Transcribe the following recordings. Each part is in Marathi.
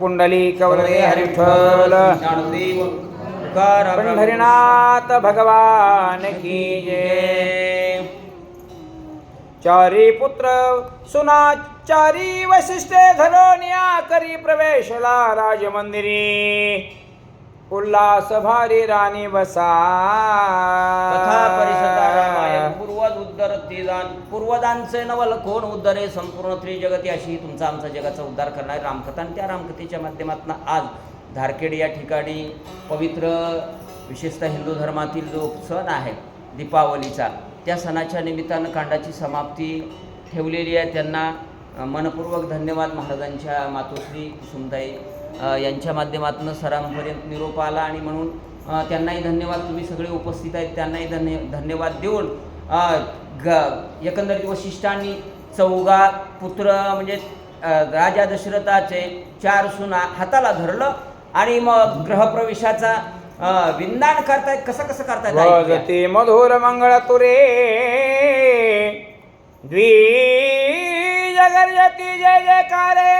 पुंडली कवरदे हरिठल पंढरीनाथ भगवान की जय चारी पुत्र सुना चारी वैशिष्ट्ये धरोनिया करी प्रवेशला राजमंदिरी। उल्हास भारी राणी बसा। कथा परिसदारामायण उद्धरते जाण पूर्वजांचे नवल कोण उद्धरे संपूर्ण त्रिजगती अशी तुमचा आमचा जगाचा उद्धार करणारी रामकथा आणि त्या रामकथेच्या माध्यमातून आज धारखेड या ठिकाणी पवित्र विशेषतः हिंदू धर्मातील जो सण आहे दीपावलीचा त्या सणाच्या निमित्तानं कांडाची समाप्ती ठेवलेली आहे. त्यांना मनपूर्वक धन्यवाद महाराजांच्या मातोश्री कुसुमताई यांच्या माध्यमातून सरांपर्यंत निरोप आला आणि म्हणून त्यांनाही धन्यवाद. तुम्ही सगळे उपस्थित आहेत त्यांनाही धन्य धन्यवाद देऊन ग एकंदरीत वशिष्ठांनी चौगा पुत्र म्हणजे राजा दशरथाचे चार सुना हाताला धरलं आणि मग ग्रहप्रवेशाचा अ, विंदान करतायत. कसं कसं करतायत ऐकूया. मधुर मंगळ तुरे द्विज गर्जती जय जयकारे.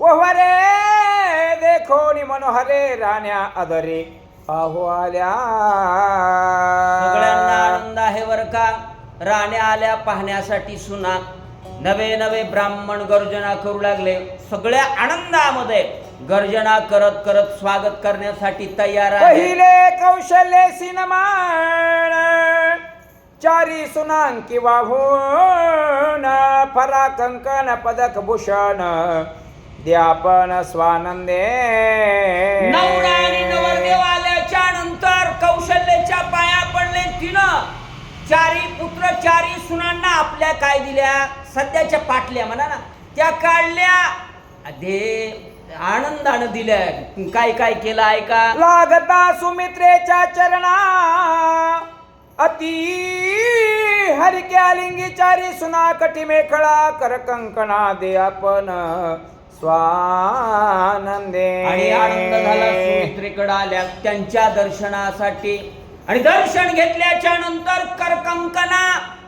ओहरे देखो नि मनोहरे राण्या अदरे. आहो आल्या सगळ्यांना आनंद आहे बर का? राण्या आल्या पाहण्यासाठी सुना. नवे नवे ब्राह्मण गर्जना करू लागले. सगळ्या आनंदामध्ये गर्जना करत करत स्वागत करण्यासाठी तयार पहिले कौशल्य सिनमान चारी सुनांकी वाहून फरा कंकण पदक भूषण द्यापन स्वानंदे. नवरा तिनं चारी पुत्र चारी सुनांना आपल्या काय दिल्या? सध्याच्या पाटल्या म्हणा ना. त्या काढल्या. दे आनंदानं दिल्या. काय काय केलं ऐका लागता सुमित्रेच्या चरणा. अति हरक्या लिंगी चारी सुना कटी मेखळा. कर कंकणा दे आपण स्वानंदे. आणि आनंद झाला सुमित्रेकडे आल्या. त्यांच्या दर्शनासाठी आणि दर्शन घेतल्याच्या नंतर करकंकना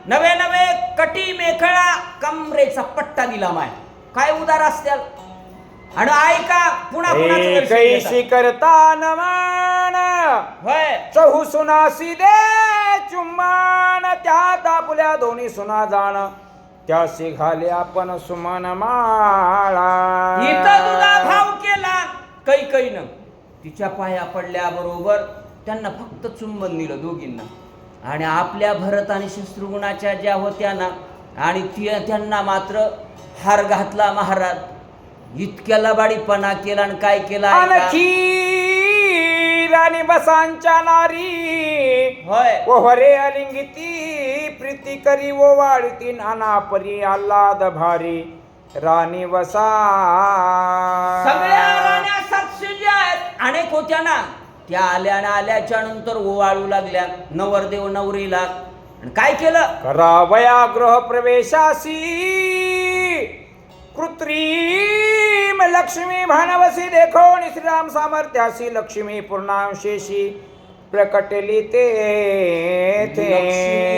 नवे नवे कटी मेखळा कमरेचा पट्टा दिला माय. काय उदार असत्याल? आणि ऐका पुन्हा कैसी करता नमान होय. चहू सुनासी दे चुम्मान त्या तापल्या दोन्ही सुना जाण. त्याशी घाले आपण सुमन माळा. इथं तुझा भाव केला कैकईनं. तिच्या पाया पडल्या बरोबर त्यांना फक्त चुंबन दिलं दोघींना. आणि आपल्या भरत आणि शत्रुघ्नाच्या ज्या होत्या ना आणि ती त्यांना मात्र हार घातला महाराज. इतक्या लबाडीपणा केला आणि काय केला राणी बसांच्या नारी. होय. ओहरे अलिंगिती प्रीती करी ओ वाळती नाना परी आल्हाद भारी. राणी बसा सगळ्या राण्या सातशे ज्या आहेत. अनेक होत्या ना. त्या आल्या आणि आल्याच्यानंतर ओवाळू लागल्या नवरदेव नवरीला. आणि काय केलं? करावया गृह प्रवेशासी. कृत्रिम लक्ष्मी भानवसी देखो श्रीराम सामर्थ्यासी लक्ष्मी पूर्णांशेशी प्रकटली ते लक्ष्मी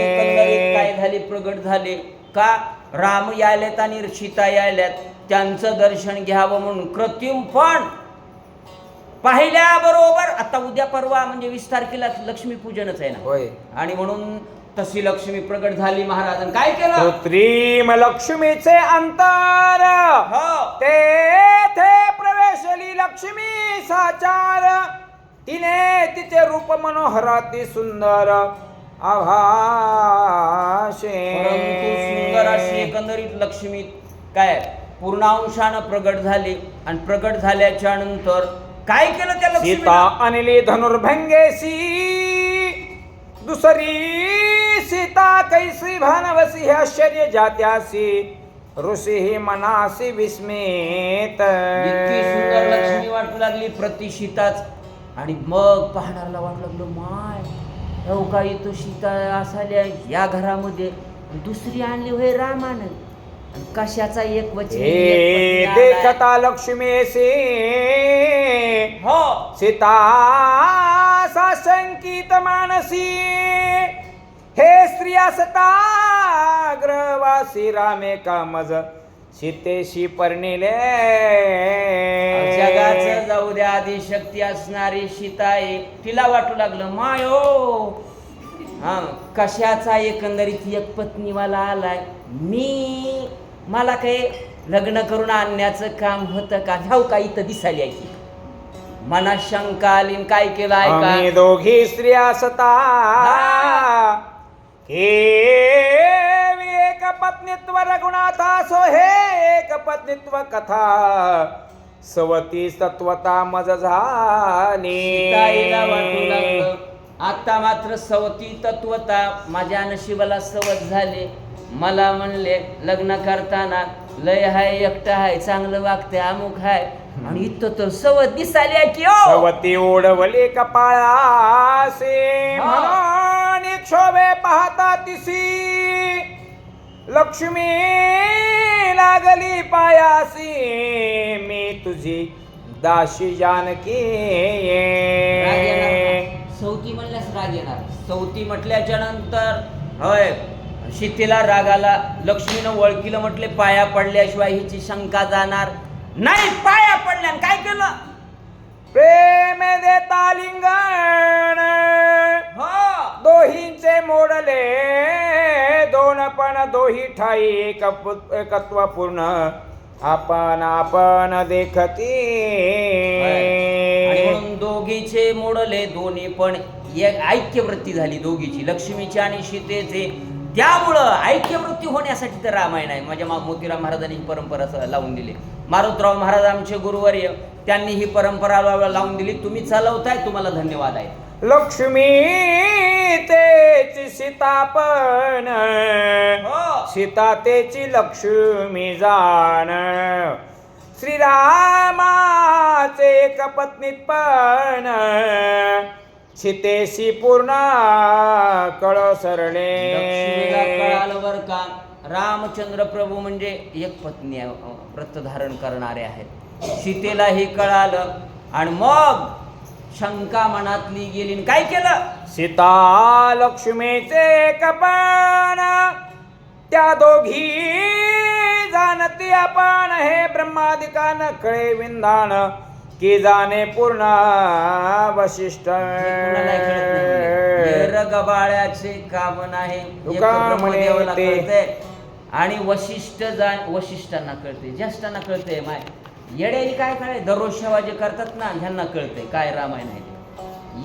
एकंदरीत काय झाले? प्रगट झाले. का? राम यायलेत आणि सीता यायल्यात त्यांचं दर्शन घ्यावं म्हणून. कृत्रिम पण पाहिल्याबरोबर आता उद्या परवा म्हणजे वीस तारखेला लक्ष्मी पूजनच आहे ना. होय. आणि म्हणून तशी लक्ष्मी प्रगट झाली महाराजांनी काय केलं? कृत्रिम लक्ष्मीचे अंतर. हो. तेथे प्रवेशली लक्ष्मी साचार. तिने तिचे रूप मनोहराती सुंदर आभाषे. परंतु सुंदर अशी एकंदरीत लक्ष्मी काय? पूर्णांशानं प्रगट झाली. आणि प्रगट झाल्याच्यानंतर काय केलं त्या सीता अनिली धनुर्भंगेसी दुसरी सीता कैसी भानवसी हे आश्चर्य जात्यासी ऋषी ही मनासी विस्मित. इतकी सुंदर लक्ष्मी वाटू लागली प्रतिशिताच आणि मग पाहणाऱ्याला वाटू लागलं माय का इथं सीता असाल्या या घरामध्ये. दुसरी आणली होय रामानं. कशाचा एक वचन हे एक. देखता लक्ष्मीसी हो. सीता साशंकित मानसी। हे स्त्रिया सता ग्रहवासी रामे कामज। सीतेशी परनिले जगाचं जाऊ द्या आधी शक्ती असणारी सीता आहे. तिला वाटू लागलं मायो हा कशाचा एकंदरीत एक पत्नीवाला आलाय? मी मला काही लग्न करून आणण्याचं काम होतं का? ह्याव का इथं दिसायला यायची? मनात शंका आली काय केलं आम्ही ऐका दोघी स्त्रिया सता हे. एक पत्नीत्व रघुनाथा सो हे एक पत्नीत्व कथा. सवती तत्वता मज सीताईला वाटू झाली लागलं. आता मात्र सवती तत्वता माझ्या नशिबाला सवत झाले. मला म्हणले लग्न करताना लय हाय एकटा हाय चांगलं वागते अमुक हाय. आणि इथं तर सवत दिसाली की ओ! सवती ओढवली कपाळासे हा. म्हणून क्षोभे पाहता तिसी. लक्ष्मी लागली पायासी. मी तुझी दाशी जानकी. राग येणार का? सवती म्हणल्यास राग येणार. सवती म्हटल्याच्या नंतर होय शीतेला राग आला लक्ष्मीनं ओळखीलं म्हटले पाया पडल्याशिवाय हिची शंका जाणार नाही. पाया पडल्या काय केलं? प्रेम देता लिंगण. हो. दोहींचे मोडले दोन पण दोही ठाई एक एकत्व पूर्ण आपण आपण देखती. दोघीचे मोडले दोन्ही पण एक ऐक्यवृत्ती झाली दोघीची. लक्ष्मीची आणि सीतेचे. त्यामुळं ऐक्यवृत्ती होण्यासाठी तर रामायण आहे. माझ्या मा- मोतीराम महाराजांनी ही परंपरा लावून दिली. मारुतराव महाराज आमचे गुरुवर्य त्यांनी ही परंपरा लाव- लावून दिली. तुम्ही चालवताय तुम्हाला धन्यवाद आहे. लक्ष्मी तेची सीतापण हो. सीता तेची लक्ष्मी जाण. श्रीरामाचे एक पत्नीपण सीतेशी पूर्ण कळ सरणे कळालं बर का रामचंद्र प्रभू म्हणजे एक पत्नी व्रत धारण करणारे आहेत. सीतेलाही कळालं आणि मग शंका मनातली गेली काय केलं? सीता लक्ष्मीचे कपण त्या दोघी जाणती आपण हे ब्रह्मादिकान कळे विंधान. की जाणे पूर्ण वशिष्ठ. गबाळ्याचे काम नाही एक तुका ब्रह्मदेवाला म्हणे ते. कळते आणि वशिष्ठ जाण वशिष्ठांना कळते ज्येष्ठांना कळते माय. येड्यानी काय कळे दररोज सेवा जे करतात ना ह्यांना कळते काय रामायण आहे.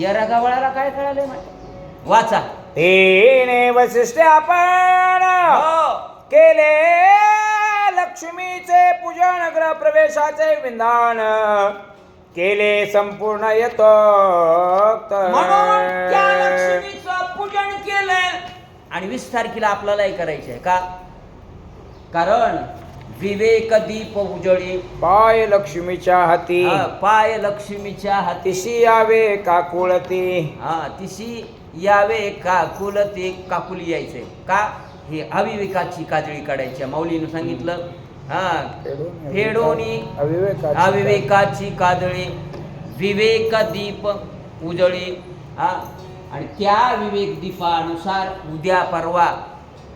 येरा गबाळाला काय कळालंय माय? वाचा. तेने वशिष्ठ आपण हो. केले लक्ष्मीचे पूजन ग्रह प्रवेशाचे विधान. केले संपूर्ण लक्ष्मीचं पूजन केलंय. आणि वीस तारखेला आपल्यालाही करायचं आहे का? कारण विवेक दीप उजळी. पाय लक्ष्मीच्या हाती. पाय लक्ष्मीच्या हाती. तिशी यावे काकुळती. हा तिशी यावे का कुलते काकुली यायचे का? हे अविवेकाची काजळी काढायची माऊलीनं सांगितलं हा. फेडोनी अविवेकाची काजळी विवेक दीप उजळी हा. आणि त्या विवेक दीपानुसार उद्या परवा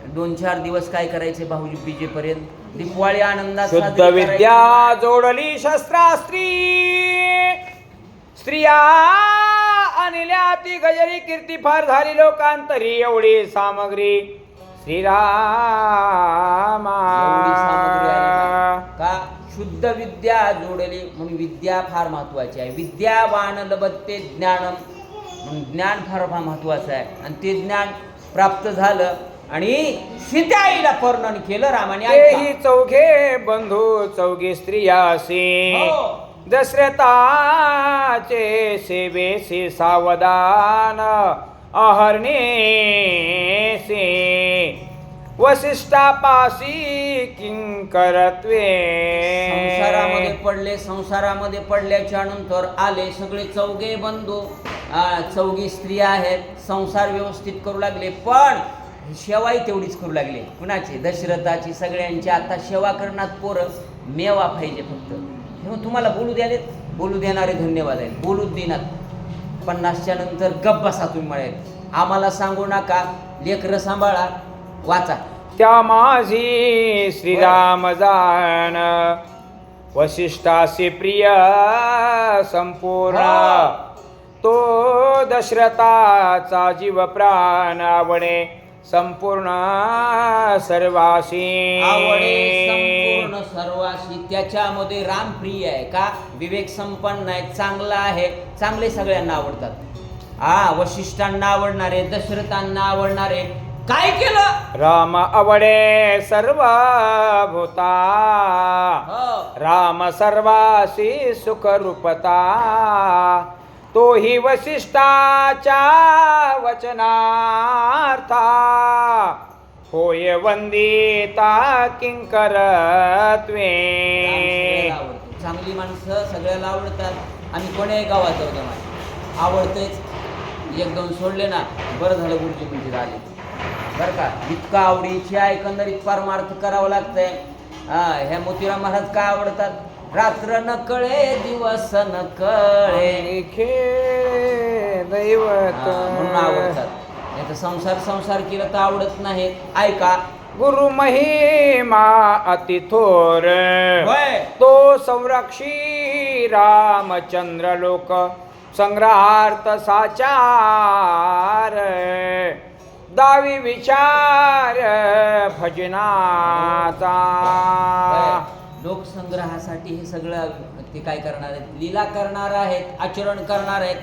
दोन चार दिवस काय करायचे भाऊजी बीजेपर्यंत? दिपवाळी आनंदात शुद्ध. विद्या जोडली शस्त्रास्त्री. स्त्रिया आणल्या ती गजरी कीर्ती फार झाली लोकांतरी एवढी सामग्री. श्रीरामा. शुद्ध विद्या जोडली म्हणून विद्या फार महत्वाची आहे. विद्यावान लभते ज्ञानम म्हणून ज्ञान फार फार महत्वाचं आहे. आणि ते ज्ञान प्राप्त झालं आणि सीताईला वर्णन केलं रामाने चौघे बंधू चौघी स्त्रियासी हो. दशरथाचे सेवेसी सावधान अहर्णे वसिष्ठापासी किंकरत्वे संसारामध्ये पडले संसारामध्ये पडल्याच्या नंतर आले सगळे चौघे बंधू. चौघी स्त्रिया आहेत. संसार व्यवस्थित करू लागले पण सेवाही तेवढीच करू लागले. कुणाची? दशरथाची सगळ्यांची. आता सेवा करण्यात पोरं मेवा पाहिजे फक्त. तेव्हा तुम्हाला बोलू द्याले बोलू देणारे धन्यवाद आहेत. बोलू देणार. पन्नासच्या नंतर गप्प बसा तुम्ही मिळेल आम्हाला सांगू नका. लेकरं सांभाळा. वाचा. त्या माझी श्रीराम जाण वशिष्ठासी प्रिय संपूर्ण तो दशरथाचा जीव प्राण आवडे संपूर्ण सर्वासी आवडे संपूर्ण सर्वाशी. त्याच्यामध्ये राम प्रिय आहे का? विवेक संपन्न आहे चांगला आहे. चांगले सगळ्यांना आवडतात. हा वशिष्ठांना आवडणारे दशरथांना आवडणारे काय केलं? राम आवडे सर्व भूता हो. राम सर्वासी सुखरूपता. तोही वसिष्ठाच्या वचनार्था. होय वंदिता किंकरत्वे. सगळ्याला आवडतो. चांगली माणसं सगळ्याला आवडतात आणि कोण्याही गावात जाऊ मला आवडतेच. एक दोन सोडले ना बरं झालं गुरुजी म्हणजे आले बरं का? इतका आवडीची एकंदरीत पारमार्थ करावं लागतंय. हा ह्या मोतीराम महाराज काय आवडतात? रात्र न कळे दिवस न कळे. दैवत. म्हणून आवडतात. नाही तर संसार संसार केलं तर आवडत नाही. ऐका. गुरु महिमा अति थोर. तो संरक्षी रामचंद्र लोक. संग्रहार्थ साचार. दावी विचार भजनाचा. लोकसंग्रहासाठी हे सगळं ते काय करणार आहेत? लीला करणार आहेत आचरण करणार आहेत.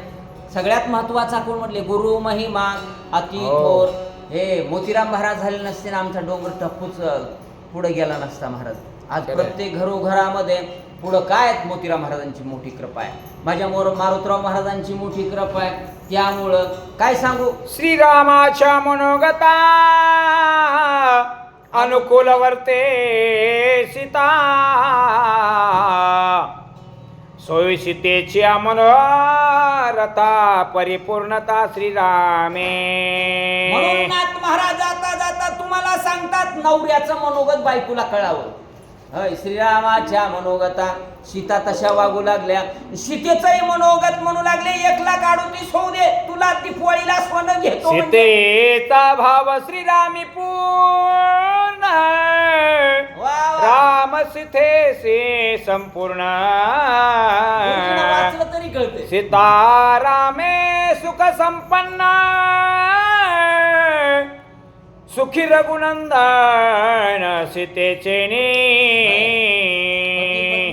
सगळ्यात महत्त्वाचा कोण म्हटले? गुरु महिमा अति हो. थोर. हे मोतीराम महाराज झाले नसते ना आमचा डोंगर टप्पूच पुढे गेला नसता महाराज. आज. प्रत्येक घरोघरामध्ये पुढं काय आहेत मोतीराम महाराजांची मोठी कृपा आहे? माझ्या मोर मारुतराव महाराजांची मोठी कृपा आहे. त्यामुळं काय सांगू? श्रीरामाच्या मनोगता अनुकूल वर्ते सीता. सोयी सीतेची मनोरथा परिपूर्णता श्रीरामे. म्हणून नाथ महाराज जाता जाता तुम्हाला सांगतात नवऱ्याचं मनोगत बायकोला कळावं. हय श्रीरामाच्या मनोगता. सीता तशा वागू लागल्या. सीतेचंही मनोगत म्हणू लागले एक लाख अडोतीस होऊ दे. तुला दिपवाळीला सोनं घेतो म्हणजे. सीतेचा भाव श्रीरामी पूर्ण. राम सीतेसे संपूर्ण गुरुजीनं वाचलं तरी कळते सीतारामे सुख संपन्न सुखी रघुनंदन सीतेचे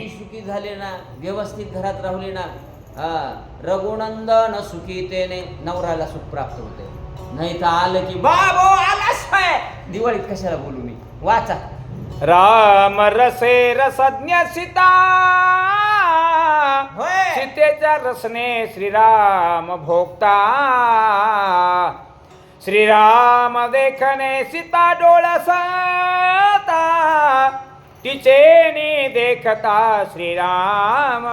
सुखी झाले ना व्यवस्थित घरात राहुले ना हा रघुनंदन सुखीतेने नवऱ्याला सुख प्राप्त होते. नाही तर आलं की बाबो आलास काय? दिवाळीत कशाला बोलू मी? वाचा. राम रसे रसज्ञ सीता. होय. सीतेच्या रसने श्रीराम भोगता. श्रीराम देखणे सीता डोळसता तिचे देखता श्रीराम.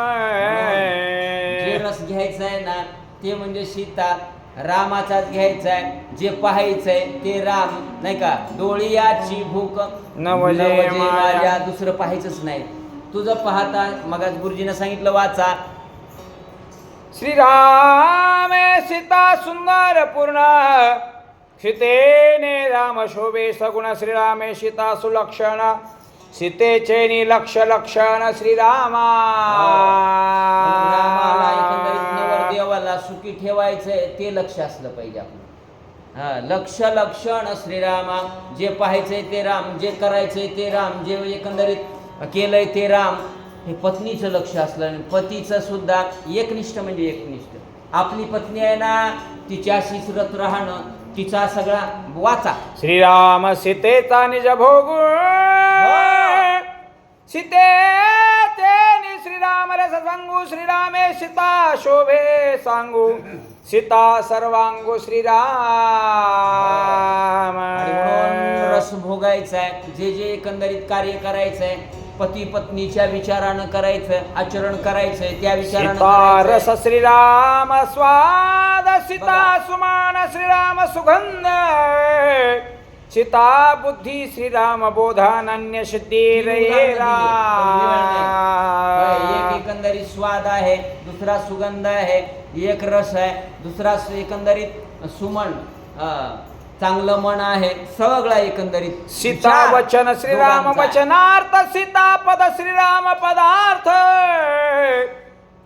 जे रस घ्यायचा आहे ना ते म्हणजे सीता. रामाचाच घ्यायचा आहे जे पाहायचंय ते राम. नाही का? डोळियाची भूक. माया. माझ्या दुसरं पाहायचंच नाही. तुझं पाहता मग गुरुजीनं सांगितलं वाचा. श्रीराम सीता सुंदर पूर्ण. सीतेने राम शोभे सगुण श्रीरामे सीता सुलक्षण सीतेचे चैनी लक्ष लक्षण श्रीरामा. रामाला एकंदरीत नवरदेवाला सुखी ठेवायचंय ते लक्ष असलं पाहिजे आपलं. हा लक्ष लक्षण श्रीरामा. जे पाहायचंय ते राम जे करायचंय ते राम जे एकंदरीत केलंय ते राम हे पत्नीचं लक्ष असलं आणि पतीचं सुद्धा एकनिष्ठ म्हणजे एकनिष्ठ. आपली पत्नी आहे ना तिच्याशीच रत राहणं तिचा सगळा वाचा. श्रीराम सीतेचा निज भोगू सीते श्रीराम रस सांगू श्रीरामे सीता शोभे सांगू. सीता सर्वांगू श्रीराम. रस भोगायचा आहे जे जे एकंदरीत कार्य करायचं आहे पती पत्नीच्या विचारानं करायचं आचरण करायचंय त्या विचारानं रस करायचंय. श्रीराम स्वाद सीता. सुमान श्रीराम सुगंध सीता बुद्धी श्रीराम नाही. होय, एक एकंदरीत स्वाद आहे दुसरा सुगंध आहे एक रस आहे दुसरा एकंदरीत सुमन चांगलं मन आहे सगळं एकंदरीत सीता वचन श्रीराम. वचनार्थ सीता पद श्रीराम पदार्थ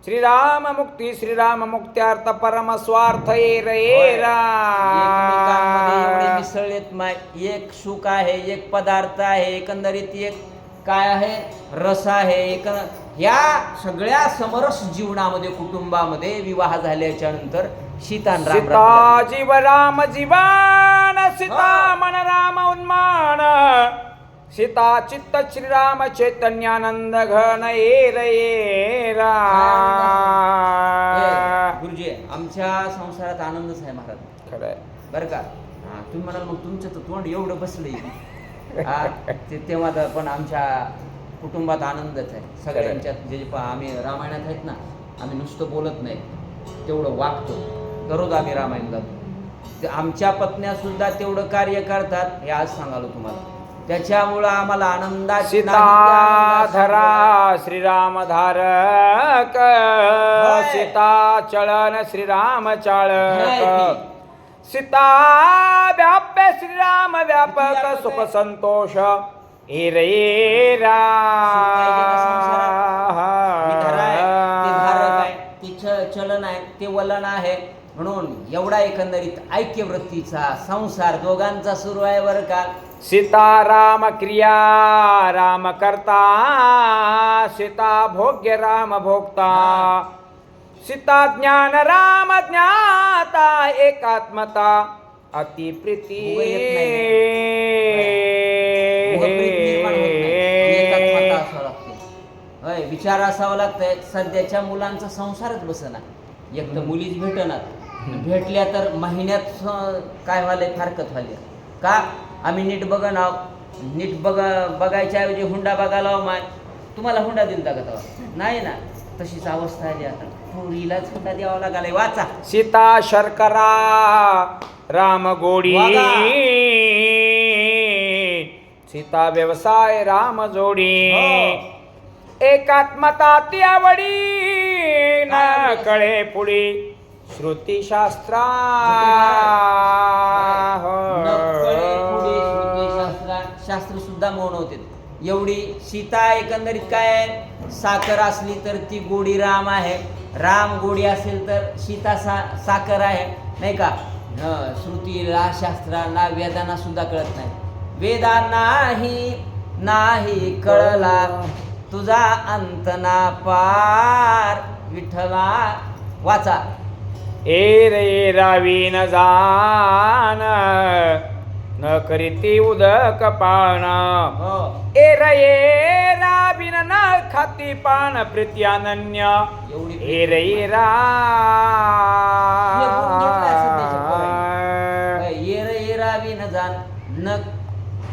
श्रीराम मुक्ती श्रीराम मुक्त्यार्थ परम स्वार्थ ये रे मिसळलेत माय एक सुख आहे एक पदार्थ आहे एकंदरीत एक काय आहे? रस आहे. एक या सगळ्या समरस जीवनामध्ये कुटुंबामध्ये विवाह झाल्याच्यानंतर सीता आणि राम जीव राम जीवन सीता. मन राम उन्मान. सीता चित्त श्रीराम चैतन्यानंद घन ये रे गुरुजी आमच्या संसारात आनंदच आहे महाराज. खरंय. बरं का? हा तुम्ही म्हणाल मग तुमचं तर तोंड एवढं बसलंय. हा ते तेव्हा तर पण आमच्या कुटुंबात आनंदच आहे. सगळ्यांच्यात जे जे पा- आम्ही रामायणात आहेत ना आम्ही नुसतं बोलत नाही. तेवढं वागतो. दररोज आम्ही रामायण जातो ते आमच्या पत्न्या सुद्धा तेवढं कार्य करतात हे आज सांगालो तुम्हाला. त्याच्यामुळं आम्हाला आनंदाची सीता नाही ते आनंदाची धरा श्रीराम धारक. सीता चळन श्रीराम चाळक. सीता व्याप्य श्रीराम व्यापक सुख. संतोष चलन आहे ते वलन आहे. म्हणून एवढा एकंदरीत ऐक्यवृत्तीचा संसार दोघांचा सुरू आहे बरं का? सीता राम क्रिया राम करता सीता भोग्य राम भोक्ता. सीता ज्ञान राम ज्ञाता एकात्मता लागते. होय विचार असावा लागतंय. सध्याच्या मुलांचा संसारच बसना. एक तर मुलीच भेटणार भेटल्या तर महिन्यात काय व्हायलंय? फारकत व्हायले का? आम्ही नीट बघ ना नीट बघ बघायच्या ऐवजी हुंडा बघायला माय. तुम्हाला हुंडा का तेव्हा नाही ना? तशीच अवस्था आली आता. पोरीलाच हुंडा द्यावा लागालाय. वाचा. सीता शर्करा राम गोडी. सीता व्यवसाय राम जोडी. हो. एकात्मता ती आवडी न? कळे पुढी. श्रुतीशास्त्रा! शास्त्र सुद्धा मौन होते. एवढी सीता एकंदरीत काय आहे? साखर असली तर ती गोडी राम आहे. राम गोडी असेल तर सीता सा साखर आहे. नाही का? श्रुतीला शास्त्रांना वेदांना सुद्धा कळत नाही. वेदांनाही नाही नाही कळला. तुझा अंत ना पार. विठ्ठला वाचा. ए रे रावी न जान न करीती उदक पान. हो. ए रे ए रावीन न खाती पान प्रीती अनन्य एवढी ए रे ए रा गुण घेतलाय सध्याच्या पोरांनी. येर येरावी न जाण न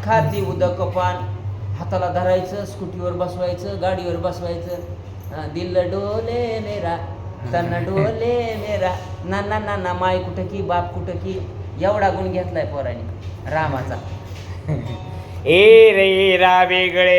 खाती उदक पान. हाताला धरायचं स्कूटीवर बसवायचं गाडीवर बसवायचं. दिल डोले मेरा तन डोले मेरा. ना ना ना ना माय कुठं की बाप कुठं की एवढा गुण घेतलाय पोराने रामाचा. ए रे रा वेगळे